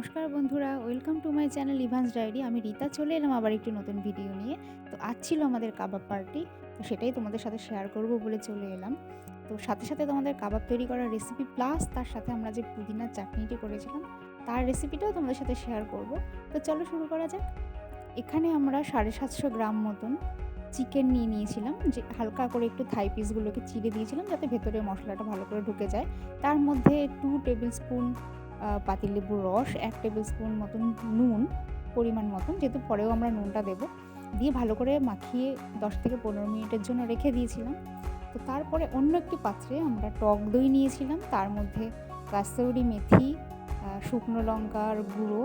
নমস্কার বন্ধুরা welcome to my channel Evans diary আমি রীতা, চলে এলাম আবার একটি নতুন ভিডিও নিয়ে। তো আজ ছিল আমাদের কাবাব পার্টি তো সেটাই তোমাদের সাথে শেয়ার করব বলে চলে এলাম। তো সাথে সাথে তোমাদের কাবাব তৈরি করার রেসিপি প্লাস তার সাথে আমরা যে পুদিনার চাটনিটি করেছিলাম, তার রেসিপিটাও তোমাদের সাথে শেয়ার করব। তো চলো শুরু করা যাক। এখানে আমরা সাড়ে সাতশো গ্রাম মতন চিকেন নিয়ে নিয়েছিলাম, যে হালকা করে একটু থাই পিসগুলোকে চিড়ে দিয়েছিলাম, যাতে ভেতরে মশলাটা ভালো করে ঢুকে যায়। তার মধ্যে টু টেবিল স্পুন পাতিলেবুর রস, এক টেবিল স্পুন মতন নুন, পরিমাণ মতন, যেহেতু পরেও আমরা নুনটা দেবো। দিয়ে ভালো করে মাখিয়ে দশ থেকে পনেরো মিনিটের জন্য রেখে দিয়েছিলাম। তো তারপরে অন্য একটি পাত্রে আমরা টক দই নিয়েছিলাম। তার মধ্যে কাস্তরি মেথি শুকনো লঙ্কার গুঁড়ো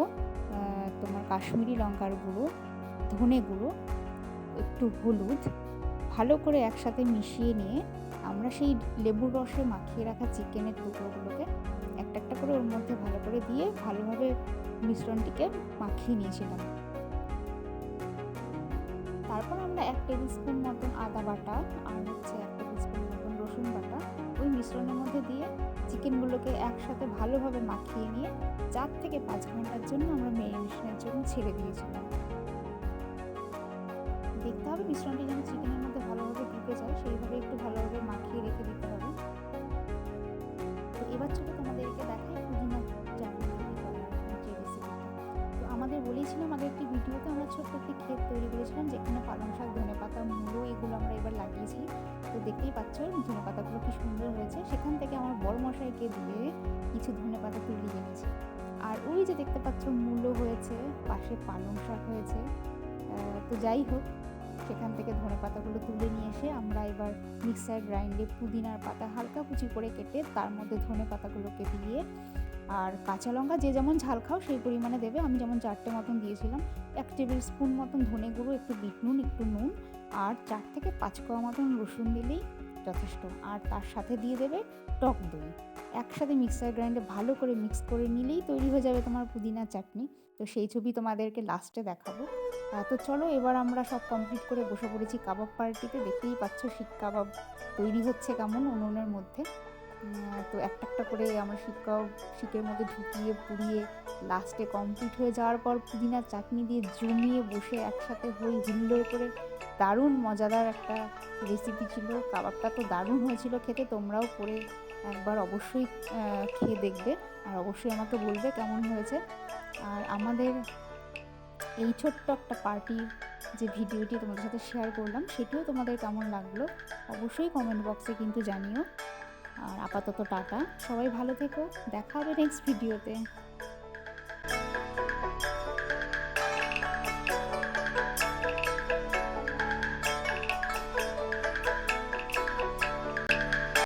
তোমার কাশ্মীরি লঙ্কার গুঁড়ো, ধনে গুঁড়ো, একটু হলুদ ভালো করে একসাথে মিশিয়ে নিয়ে আমরা সেই লেবুর রসে মাখিয়ে রাখা চিকেনের টুকরোগুলোকে একটা একটা করে ওর মধ্যে ভালো করে দিয়ে ভালোভাবে মিশ্রণটিকে মাখিয়ে নিয়েছিলাম। তারপর আমরা এক টেবিল স্পুন মতন আদা বাটা আর হচ্ছে এক টেবিল স্পুন মতন রসুন বাটা ওই মিশ্রণের মধ্যে দিয়ে চিকেনগুলোকে একসাথে ভালোভাবে মাখিয়ে নিয়ে চার থেকে পাঁচ ঘণ্টার জন্য আমরা মেরিনেশনের জন্য ছেড়ে দিয়েছিলাম। দেখতে হবে। মিশ্রণটি যেন চিকেনের মধ্যে ভালোভাবে ঢুকে যায়, সেইভাবে একটু ভালোভাবে মাখিয়ে রেখে দিতে হবে। তো এবার ছোটো তোমাদেরকে দেখাই পুদিনা চাটনি তৈরি যে রেসিপিটা তো আমাদের বলেছিলাম আগের একটি ভিডিওতে আমরা ছোট্ট একটি ক্ষেত তৈরি করেছিলাম, যেখানে পালং শাক, ধনে পাতা, মূলো এগুলো আমরা এবার লাগিয়েছি। তো দেখতেই পাচ্ছ ধনে পাতাগুলো কি সুন্দর হয়েছে। সেখান থেকে আমার বড় মশাইকে দিয়ে কিছু ধনে পাতা তুলে এনেছি। আর ওই যে দেখতে পাচ্ছ মূলো হয়েছে, পাশে পালং শাক হয়েছে। তো যাই হোক সেখান থেকে ধনে পাতাগুলো তুলে নিয়ে এসে আমরা এবার মিক্সার গ্রাইন্ডে পুদিনার পাতা হালকা কুচি করে কেটে তার মধ্যে ধনে পাতাগুলোকে দিয়ে আর কাঁচা লঙ্কা যে যেমন ঝাল খাও সেই পরিমাণে দেবে। আমি যেমন চারটে মতন দিয়েছিলাম, এক টেবিল স্পুন মতন ধনে গুঁড়ো, একটু বিট নুন, একটু নুন, আর চার থেকে পাঁচ কোয়া মতন রসুন দিলেই যথেষ্ট। আর তার সাথে দিয়ে দেবে টক দই। একসাথে মিক্সার গ্রাইন্ডে ভালো করে মিক্স করে নিলেই তৈরি হয়ে যাবে তোমার পুদিনা চাটনি। তো সেই ছবি তোমাদেরকে লাস্টে দেখাবো। তো চলো এবার আমরা সব কমপ্লিট করে বসে পড়েছি কাবাব পার্টিতে। দেখতেই পাচ্ছ শিক কাবাব তৈরি হচ্ছে কেমন উনুনের মধ্যে। তো একটা একটা করে আমরা শিক কাবাব শিকের মধ্যে ঢুকিয়ে, পুড়িয়ে লাস্টে কমপ্লিট হয়ে যাওয়ার পর পুদিনার চাটনি দিয়ে জমিয়ে বসে একসাথে হই হুল্লোড় করে দারুণ মজাদার একটা রেসিপি ছিল। কাবাবটা তো দারুণ হয়েছিল খেতে, তোমরাও করে একবার অবশ্যই খেয়ে দেখবে আর অবশ্যই আমাকে বলবে কেমন হয়েছে। আর আমাদের এই ছোট্ট একটা পার্টির যে ভিডিওটি তোমাদের সাথে শেয়ার করলাম, সেটিও তোমাদের কেমন লাগল অবশ্যই কমেন্ট বক্সে কিন্তু জানিও। আর আপাতত টাটা, সবাই ভালো থেকো, দেখা হবে নেক্সট ভিডিওতে